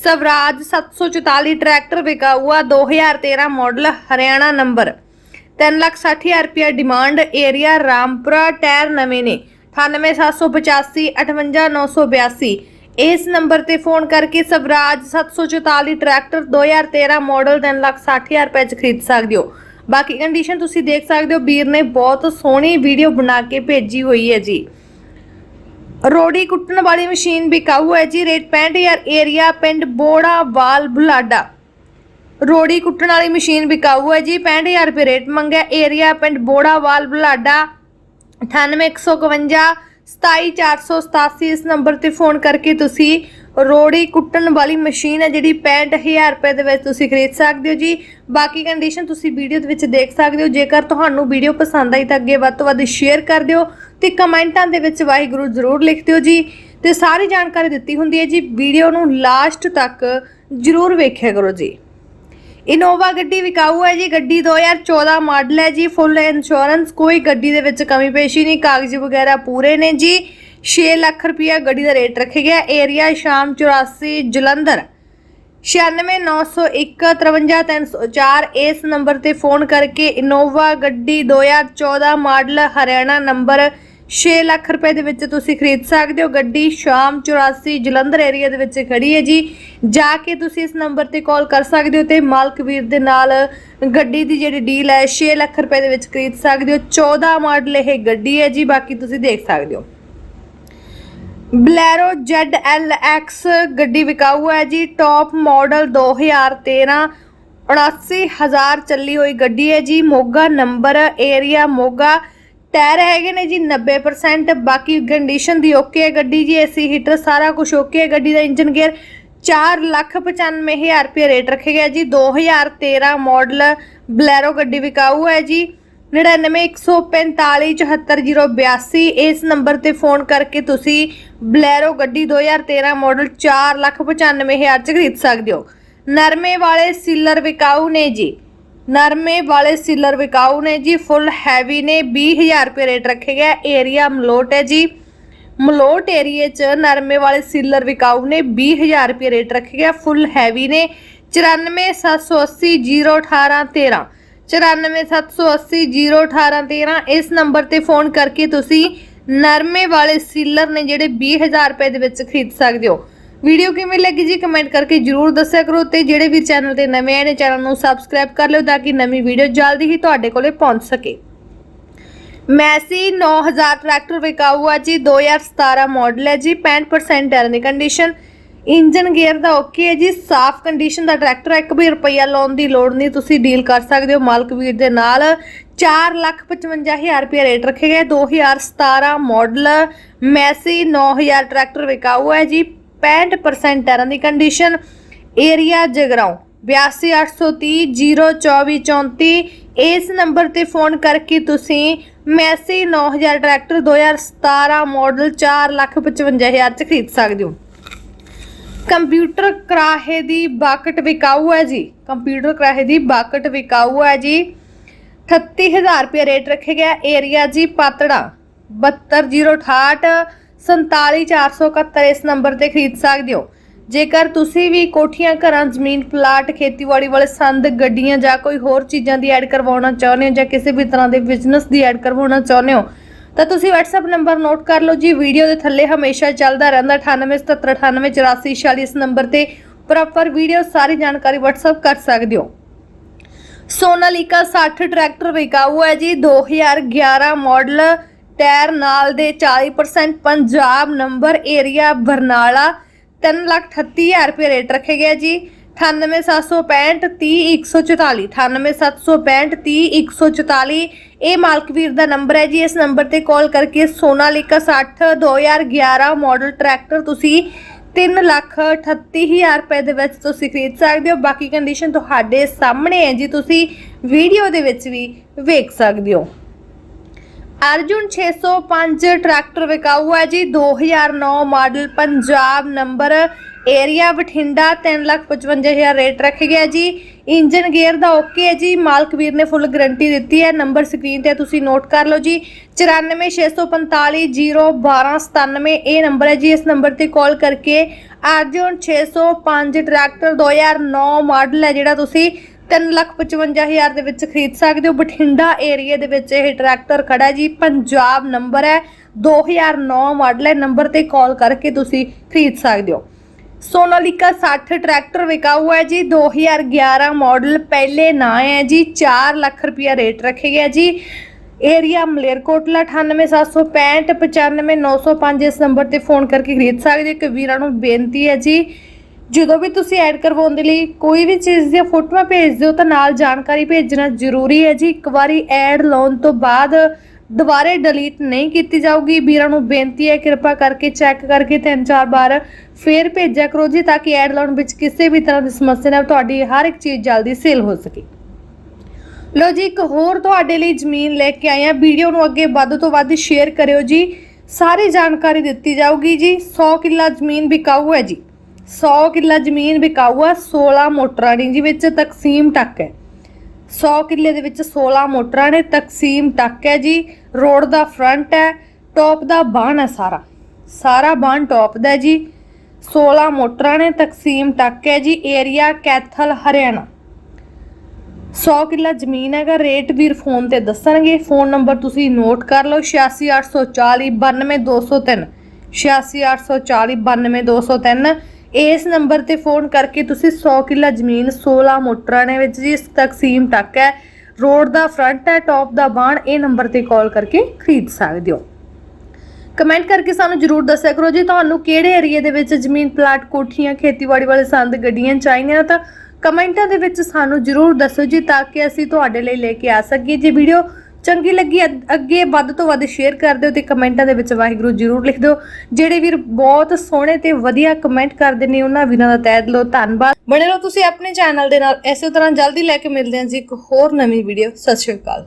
Swaraj 744 tractor ਵਿਕਾਊਆ 2013 model Haryana number. 360000 ਰੁਪਏ demand area Rampura tyre ਨਵੇਂ ਨੇ। 98785 58982 ਇਸ ਨੰਬਰ ਤੇ ਫੋਨ ਕਰਕੇ ਸਵਰਾਜ 744 ਟਰੈਕਟਰ 2013 ਮਾਡਲ 360000 ਰੁਪਏ ਚ ਖਰੀਦ ਸਕਦੇ ਹੋ। ਬਾਕੀ ਕੰਡੀਸ਼ਨ ਤੁਸੀਂ ਦੇਖ ਸਕਦੇ ਹੋ। ਵੀਰ ਨੇ ਬਹੁਤ ਸੋਹਣੀ ਵੀਡੀਓ ਬਣਾ ਕੇ ਭੇਜੀ ਹੋਈ ਹੈ ਜੀ। ਰੋੜੀ ਕੁੱਟਣ ਵਾਲੀ ਮਸ਼ੀਨ ਵਿਕਾਊ ਹੈ ਜੀ ਰੇਟ 65000 ਏਰੀਆ ਪਿੰਡ ਬੋੜਾ ਵਾਲ ਬੁਲਾਡਾ। ਰੋੜੀ ਕੁੱਟਣ ਵਾਲੀ ਮਸ਼ੀਨ ਵਿਕਾਊ ਹੈ ਜੀ 65000 ਰੁਪਏ ਰੇਟ ਮੰਗਿਆ। ਏਰੀਆ ਪਿੰਡ ਬੋੜਾ ਵਾਲ ਬੁਲਾਡਾ। 98151 27487 ਇਸ ਨੰਬਰ ਤੇ ਫੋਨ ਕਰਕੇ ਤੁਸੀਂ ਰੋੜੀ ਕੁੱਟਣ ਵਾਲੀ ਮਸ਼ੀਨ ਹੈ ਜਿਹੜੀ 65000 ਰੁਪਏ ਦੇ ਵਿੱਚ ਤੁਸੀਂ ਖਰੀਦ ਸਕਦੇ ਹੋ ਜੀ। ਬਾਕੀ ਕੰਡੀਸ਼ਨ ਤੁਸੀਂ ਵੀਡੀਓ ਦੇ ਵਿੱਚ ਦੇਖ ਸਕਦੇ ਹੋ। ਜੇਕਰ ਤੁਹਾਨੂੰ ਵੀਡੀਓ ਪਸੰਦ ਆਈ ਤਾਂ ਅੱਗੇ ਵੱਧ ਤੋਂ ਵੱਧ ਸ਼ੇਅਰ ਕਰ ਦਿਓ। ਤੇ ਕਮੈਂਟਾਂ ਦੇ ਵਿੱਚ ਵਾਹਿਗੁਰੂ ਜ਼ਰੂਰ ਲਿਖ ਦਿਓ ਜੀ ਤੇ ਸਾਰੀ ਜਾਣਕਾਰੀ ਦਿੱਤੀ ਹੁੰਦੀ ਹੈ ਜੀ। ਵੀਡੀਓ ਨੂੰ ਲਾਸਟ ਤੱਕ ਜ਼ਰੂਰ ਵੇਖਿਆ ਕਰੋ ਜੀ। ਇਨੋਵਾ ਗੱਡੀ ਵਿਕਾਊ ਹੈ ਜੀ। ਗੱਡੀ 2014 ਮਾਡਲ ਹੈ ਜੀ। ਫੁੱਲ ਇੰਸ਼ੋਰੈਂਸ, ਕੋਈ ਗੱਡੀ ਦੇ ਵਿੱਚ ਕਮੀ ਪੇਸ਼ੀ ਨਹੀਂ। ਕਾਗਜ਼ ਵਗੈਰਾ ਪੂਰੇ ਨੇ ਜੀ। 6 ਲੱਖ ਰੁਪਇਆ ਗੱਡੀ ਦਾ ਰੇਟ ਰੱਖਿਆ ਗਿਆ। ਏਰੀਆ ਸ਼ਾਮ 84 ਜਲੰਧਰ। 9691535304 ਇਸ ਨੰਬਰ ਤੇ ਫੋਨ ਕਰਕੇ ਇਨੋਵਾ ਗੱਡੀ 2014 ਮਾਡਲ ਹਰਿਆਣਾ ਨੰਬਰ 6 ਲੱਖ ਰੁਪਏ ਦੇ ਵਿੱਚ ਤੁਸੀਂ ਖਰੀਦ ਸਕਦੇ ਹੋ। ਗੱਡੀ ਸ਼ਾਮ 84 ਜਲੰਧਰ ਏਰੀਆ ਦੇ ਵਿੱਚ ਖੜੀ ਹੈ ਜੀ। ਜਾ ਕੇ ਤੁਸੀਂ ਇਸ ਨੰਬਰ ਤੇ ਕਾਲ ਕਰ ਸਕਦੇ ਹੋ ਤੇ ਮਾਲਕ ਵੀਰ ਦੇ ਨਾਲ ਗੱਡੀ ਦੀ ਜਿਹੜੀ ਡੀਲ ਹੈ 6 ਲੱਖ ਰੁਪਏ ਦੇ ਵਿੱਚ ਖਰੀਦ ਸਕਦੇ ਹੋ। 14 ਮਾਡਲ ਇਹ ਗੱਡੀ ਹੈ ਜੀ, ਬਾਕੀ ਤੁਸੀਂ ਦੇਖ ਸਕਦੇ ਹੋ। ਬਲੈਰੋ ZLX ਗੱਡੀ ਵਿਕਾਊ ਹੈ ਜੀ। ਟੌਪ ਮਾਡਲ 2013 79000 ਚੱਲੀ ਹੋਈ ਗੱਡੀ ਹੈ ਜੀ। Moga number area Moga tyre ਹੈਗੇ ਨੇ ਜੀ 90% ਬਾਕੀ ਕੰਡੀਸ਼ਨ ਦੀ ਓਕੇ ਹੈ ਗੱਡੀ ਜੀ ਏਸੀ ਹੀਟਰ ਸਾਰਾ ਕੁਝ ਓਕੇ ਹੈ ਗੱਡੀ ਦਾ ਇੰਜਨ ਗੇਅਰ 495000 ਰੁਪਏ ਰੇਟ ਰੱਖੇ ਗਿਆ ਜੀ। 2013 ਮਾਡਲ ਬਲੈਰੋ ਗੱਡੀ ਵਿਕਾਊ ਹੈ ਜੀ। 9914574082 ਇਸ ਨੰਬਰ ਤੇ ਫੋਨ ਕਰਕੇ ਤੁਸੀਂ ਬਲੈਰੋ ਗੱਡੀ 2013 ਮਾਡਲ 495000 ਚ ਖਰੀਦ ਸਕਦੇ ਹੋ। ਨਰਮੇ ਵਾਲੇ ਸੀਲਰ ਵਿਕਾਊ ਨੇ ਜੀ। ਨਰਮੇ ਵਾਲੇ ਸੀਲਰ ਵਿਕਾਊ ਨੇ ਜੀ, ਫੁੱਲ ਹੈਵੀ ਨੇ 20000 ਰੁਪਏ ਰੇਟ ਰੱਖੇ ਗਿਆ ਏਰੀਆ ਮਲੋਟ ਹੈ ਜੀ। ਮਲੋਟ ਏਰੀਏ ਚ ਨਰਮੇ ਵਾਲੇ ਸੀਲਰ ਵਿਕਾਊ ਨੇ 20000 ਰੁਪਏ ਰੇਟ ਰੱਖੇ ਗਿਆ ਫੁੱਲ ਹੈਵੀ ਨੇ 9478801813 9478801813 ਇਸ ਨੰਬਰ ਤੇ ਫੋਨ ਕਰਕੇ ਤੁਸੀਂ ਨਰਮੇ ਵਾਲੇ ਸੀਲਰ ਨੇ ਜਿਹੜੇ 20000 ਰੁਪਏ ਦੇ ਵਿੱਚ ਖਰੀਦ ਸਕਦੇ ਹੋ। ਵੀਡੀਓ ਕਿਵੇਂ ਲੱਗੀ ਜੀ ਕਮੈਂਟ ਕਰਕੇ ਜਰੂਰ ਦੱਸਿਆ ਕਰੋ ਤੇ ਜਿਹੜੇ ਵੀ ਚੈਨਲ ਤੇ ਨਵੇਂ ਆਏ ਨੇ, ਚੈਨਲ ਨੂੰ ਸਬਸਕ੍ਰਾਈਬ ਕਰ ਲਿਓ ਤਾਂ ਕਿ ਨਵੀਂ ਵੀਡੀਓ ਜਲਦੀ ਹੀ ਤੁਹਾਡੇ ਕੋਲੇ ਪਹੁੰਚ ਸਕੇ। ਮੈਸੀ 9000 ਟਰੈਕਟਰ ਵਿਕਾਊ ਹੈ ਜੀ 2017 ਮਾਡਲ ਹੈ ਜੀ 65% ਟਾਇਰ ਕੰਡੀਸ਼ਨ ਇੰਜਨ ਗੇਅਰ ਦਾ ਓਕੇ ਹੈ ਜੀ, ਸਾਫ਼ ਕੰਡੀਸ਼ਨ ਦਾ ਟਰੈਕਟਰ ਹੈ 1 ਵੀ ਰੁਪਈਆ ਲਾਉਣ ਦੀ ਲੋੜ ਨਹੀਂ, ਤੁਸੀਂ ਡੀਲ ਕਰ ਸਕਦੇ ਹੋ ਮਾਲਕ ਵੀਰ ਦੇ ਨਾਲ। 455000 ਰੁਪਏ ਰੇਟ ਰੱਖੇ ਗਏ 2017 ਮਾਡਲ ਮੈਸੀ 9000 ਟਰੈਕਟਰ ਵਿਕਾਊ ਹੈ ਜੀ 65% ਟਾਇਰਾਂ ਦੀ ਕੰਡੀਸ਼ਨ ਏਰੀਆ ਜਗਰਾਉਂ। 8283002434 ਇਸ ਨੰਬਰ ਤੇ ਫੋਨ ਕਰਕੇ ਤੁਸੀਂ ਮੈਸੀ 9000 ਟਰੈਕਟਰ 2017 ਮਾਡਲ 455000 ਚ ਖਰੀਦ ਸਕਦੇ ਹੋ। ਕੰਪਿਊਟਰ ਕਰਾਹੇ ਦੀ ਬਾਕਟ ਵਿਕਾਊ ਹੈ ਜੀ। ਕੰਪਿਊਟਰ ਕਰਾਹੇ ਦੀ ਬਾਕਟ ਵਿਕਾਊ ਹੈ ਜੀ। 38000 ਰੁਪਏ ਰੇਟ ਰੱਖਿਆ ਗਿਆ ਏਰੀਆ ਜੀ ਪਾਤੜਾ। 72068 47471 ਇਸ ਨੰਬਰ ਤੇ ਖਰੀਦ ਸਕਦੇ ਹੋ। ਜੇਕਰ ਤੁਸੀਂ ਵੀ ਕੋਠੀਆਂ, ਘਰਾਂ, ਜ਼ਮੀਨ, ਪਲਾਟ, ਖੇਤੀਬਾੜੀ ਵਾਲੇ ਸੰਦ, ਗੱਡੀਆਂ ਜਾਂ ਕੋਈ ਹੋਰ ਚੀਜ਼ਾਂ ਦੀ ਐਡ ਕਰਵਾਉਣਾ ਚਾਹੁੰਦੇ ਹੋ ਜਾਂ ਕਿਸੇ ਵੀ ਤਰ੍ਹਾਂ ਦੇ ਬਿਜ਼ਨਸ ਦੀ ਐਡ ਕਰਵਾਉਣਾ ਚਾਹੁੰਦੇ ਹੋ, ਤਾਂ ਤੁਸੀਂ WhatsApp ਨੰਬਰ ਨੋਟ ਕਰ ਲਓ ਜੀ। ਵੀਡੀਓ ਦੇ ਥੱਲੇ ਹਮੇਸ਼ਾ ਚੱਲਦਾ ਰਹਿੰਦਾ 9877988446 ਇਸ ਨੰਬਰ ਤੇ ਪ੍ਰੋਪਰ ਵੀਡੀਓ, ਸਾਰੀ ਜਾਣਕਾਰੀ WhatsApp ਕਰ ਸਕਦੇ ਹੋ। ਸੋਨਾਲੀਕਾ 60 ਟਰੈਕਟਰ ਵਿਕਾਊ ਹੈ ਜੀ। 2011 ਮਾਡਲ ਟਾਇਰ ਨਾਲ ਦੇ 40% ਪੰਜਾਬ ਨੰਬਰ ਏਰੀਆ ਬਰਨਾਲਾ 338000 ਰੁਪਏ ਰੇਟ ਰੱਖੇ ਗਿਆ ਜੀ। 98765 30144 98765 30144 ਇਹ ਮਾਲਕਵੀਰ ਦਾ ਨੰਬਰ ਹੈ ਜੀ। ਇਸ ਨੰਬਰ ਤੇ ਕਾਲ ਕਰਕੇ ਸੋਨਾਲੀਕਾ 60 2011 ਮਾਡਲ ਟਰੈਕਟਰ ਤੁਸੀਂ ਤਿੰਨ ਲੱਖ ਅਠੱਤੀ ਹਜ਼ਾਰ ਰੁਪਏ ਦੇ ਵਿੱਚ ਤੁਸੀਂ ਖਰੀਦ ਸਕਦੇ ਹੋ। ਬਾਕੀ ਕੰਡੀਸ਼ਨ ਤੁਹਾਡੇ ਸਾਹਮਣੇ ਹੈ ਜੀ। ਤੁਸੀਂ ਵੀਡੀਓ ਦੇ ਵਿੱਚ ਵੀ ਵੇਖ ਸਕਦੇ ਹੋ। ਅਰਜੁਨ 605 ਟਰੈਕਟਰ ਵਿਕਾਊ ਹੈ ਜੀ। 2009 model Punjab number area Bathinda 355000 rate ਰੱਖ ਗਿਆ ਜੀ। ਇੰਜਨ ਗੇਅਰ ਦਾ ਓਕੇ ਹੈ ਜੀ। ਮਾਲਕ ਵੀਰ ਨੇ ਫੁੱਲ ਗਾਰੰਟੀ ਦਿੱਤੀ ਹੈ। ਨੰਬਰ ਸਕਰੀਨ ਤੇ ਤੁਸੀਂ ਨੋਟ ਕਰ ਲਓ ਜੀ। 9465401297 ਇਹ ਨੰਬਰ ਹੈ ਜੀ। ਇਸ ਨੰਬਰ ਤੇ ਕਾਲ ਕਰਕੇ ਅਰਜੁਨ 605 ਟਰੈਕਟਰ 2009 ਮਾਡਲ ਹੈ ਜਿਹੜਾ ਤੁਸੀਂ 355000 ਦੇ ਵਿੱਚ ਖਰੀਦ ਸਕਦੇ ਹੋ। ਬਠਿੰਡਾ ਏਰੀਆ ਦੇ ਵਿੱਚ ਇਹ ਟਰੈਕਟਰ ਖੜਾ ਜੀ। ਪੰਜਾਬ ਨੰਬਰ ਹੈ। 2009 ਮਾਡਲ ਹੈ। ਨੰਬਰ ਤੇ ਕਾਲ ਕਰਕੇ ਤੁਸੀਂ ਖਰੀਦ ਸਕਦੇ ਹੋ। ਸੋਨਾਲੀਕਾ 60 ਟਰੈਕਟਰ ਵਿਕਾਊ ਹੈ ਜੀ। 2011 ਮਾਡਲ ਪਹਿਲੇ ਨਾਂ ਹੈ ਜੀ। 4 ਲੱਖ ਰੁਪਇਆ ਰੇਟ ਰੱਖੇ ਗਿਆ ਜੀ। ਏਰੀਆ ਮਲੇਰਕੋਟਲਾ 98765 95905 ਇਸ ਨੰਬਰ ਤੇ ਫੋਨ ਕਰਕੇ ਖਰੀਦ ਸਕਦੇ ਹੋ। ਇੱਕ ਵੀਰਾਂ ਨੂੰ ਬੇਨਤੀ ਹੈ ਜੀ। ਜਦੋਂ ਵੀ ਤੁਸੀਂ ਐਡ ਕਰਵਾਉਣ ਦੇ ਲਈ ਕੋਈ ਵੀ ਚੀਜ਼ ਦੀਆਂ ਫੋਟੋਆਂ ਭੇਜ ਦਿਓ, ਤਾਂ ਨਾਲ ਜਾਣਕਾਰੀ ਭੇਜਣਾ ਜ਼ਰੂਰੀ ਹੈ ਜੀ। ਇੱਕ ਵਾਰੀ ਐਡ ਲਾਉਣ ਤੋਂ ਬਾਅਦ ਦੁਬਾਰੇ ਡਿਲੀਟ ਨਹੀਂ ਕੀਤੀ ਜਾਊਗੀ। ਵੀਰਾਂ ਨੂੰ ਬੇਨਤੀ ਹੈ, ਕਿਰਪਾ ਕਰਕੇ ਚੈੱਕ ਕਰਕੇ ਤਿੰਨ ਚਾਰ ਵਾਰ ਫੇਰ ਭੇਜਿਆ ਕਰੋ ਜੀ, ਤਾਂ ਕਿ ਐਡ ਲਾਉਣ ਵਿੱਚ ਕਿਸੇ ਵੀ ਤਰ੍ਹਾਂ ਦੀ ਸਮੱਸਿਆ ਨਾ ਤੁਹਾਡੀ ਹਰ ਇੱਕ ਚੀਜ਼ ਜਲਦੀ ਸੇਲ ਹੋ ਸਕੇ। ਲੋ ਜੀ, ਇੱਕ ਹੋਰ ਤੁਹਾਡੇ ਲਈ ਜ਼ਮੀਨ ਲੈ ਕੇ ਆਏ ਆ ਵੀਡੀਓ ਨੂੰ ਅੱਗੇ ਵੱਧ ਤੋਂ ਵੱਧ ਸ਼ੇਅਰ ਕਰਿਓ ਜੀ। ਸਾਰੀ ਜਾਣਕਾਰੀ ਦਿੱਤੀ ਜਾਊਗੀ ਜੀ। 100 ਕਿੱਲਾ ਜ਼ਮੀਨ ਵਿਕਾਊ ਹੈ ਜੀ। 100 ਕਿੱਲਾ ਜ਼ਮੀਨ ਵਿਕਾਊ ਆ 16 ਮੋਟਰਾਂ ਨੇ ਜੀ ਵਿੱਚ ਤਕਸੀਮ ਟੱਕ ਹੈ। 100 ਕਿੱਲੇ ਦੇ ਵਿੱਚ 16 ਮੋਟਰਾਂ ਨੇ ਤਕਸੀਮ ਟੱਕ ਹੈ ਜੀ। ਰੋਡ ਦਾ ਫਰੰਟ ਹੈ, ਟੌਪ ਦਾ ਬਾਣ ਹੈ ਸਾਰਾ। ਸਾਰਾ ਬਾਣ ਟੌਪ ਦਾ ਜੀ। 16 ਮੋਟਰਾਂ ਨੇ ਤਕਸੀਮ ਟੱਕ ਹੈ ਜੀ, ਏਰੀਆ ਕੈਥਲ, ਹਰਿਆਣਾ। 100 ਕਿੱਲਾ ਜ਼ਮੀਨ ਹੈਗਾ, ਰੇਟ ਵੀਰ ਫੋਨ ਤੇ ਦੱਸਣਗੇ। ਫੋਨ ਨੰਬਰ ਤੁਸੀਂ ਨੋਟ ਕਰ ਲਓ 86840 92203 86840 92203 ਇਸ ਨੰਬਰ ਤੇ ਫੋਨ ਕਰਕੇ ਤੁਸੀਂ 100 ਕਿੱਲਾ ਜ਼ਮੀਨ 16 ਮੋਟਰਾਂ ਨੇ ਵਿੱਚ ਜੀ ਤਕਸੀਮ ਟੱਕ ਹੈ। ਰੋਡ ਦਾ ਫਰੰਟ ਹੈ, ਟੌਪ ਦਾ ਬਾਣ, ਇਹ ਨੰਬਰ ਤੇ ਕਾਲ ਕਰਕੇ ਖਰੀਦ ਸਕਦੇ ਹੋ। ਕਮੈਂਟ ਕਰਕੇ ਸਾਨੂੰ ਜਰੂਰ ਦੱਸਿਆ ਕਰੋ ਜੀ, ਤੁਹਾਨੂੰ ਕਿਹੜੇ ਏਰੀਆ ਦੇ ਵਿੱਚ ਜ਼ਮੀਨ ਪਲਾਟ ਕੋਠੀਆਂ, ਖੇਤੀਬਾੜੀ ਵਾਲੇ ਸੰਦ, ਗੱਡੀਆਂ ਚਾਹੀਦੀਆਂ ਤਾਂ ਕਮੈਂਟਾਂ ਦੇ ਵਿੱਚ ਸਾਨੂੰ ਜਰੂਰ ਦੱਸੋ ਜੀ, ਤਾਂ ਕਿ ਅਸੀਂ ਤੁਹਾਡੇ ਲਈ ਲੈ ਕੇ ਆ ਸਕੀਏ। ਜੇ ਵੀਡੀਓ ਚੰਗੀ ਲੱਗੀ ਅੱਗੇ ਵੱਧ ਤੋਂ ਵੱਧ ਸ਼ੇਅਰ ਕਰ ਦਿਓ ਤੇ ਕਮੈਂਟਾਂ ਦੇ ਵਿੱਚ ਵਾਹਿਗੁਰੂ ਜਰੂਰ ਲਿਖ ਦਿਓ। ਜਿਹੜੇ ਵੀਰ ਬਹੁਤ ਸੋਹਣੇ ਤੇ ਵਧੀਆ ਕਮੈਂਟ ਕਰਦੇ ਨੇ, ਉਹਨਾਂ ਵੀਰਾਂ ਦਾ ਤਹਿ ਦਿਲੋਂ ਧੰਨਵਾਦ। ਬਣੇ ਰਹੋ ਤੁਸੀਂ ਆਪਣੇ ਚੈਨਲ ਦੇ ਨਾਲ। ਇਸੇ ਤਰ੍ਹਾਂ ਜਲਦੀ ਲੈ ਕੇ ਮਿਲਦੇ ਹਾਂ ਜੀ ਇੱਕ ਹੋਰ ਨਵੀਂ ਵੀਡੀਓ ਸਤਿ ਸ਼੍ਰੀ ਅਕਾਲ।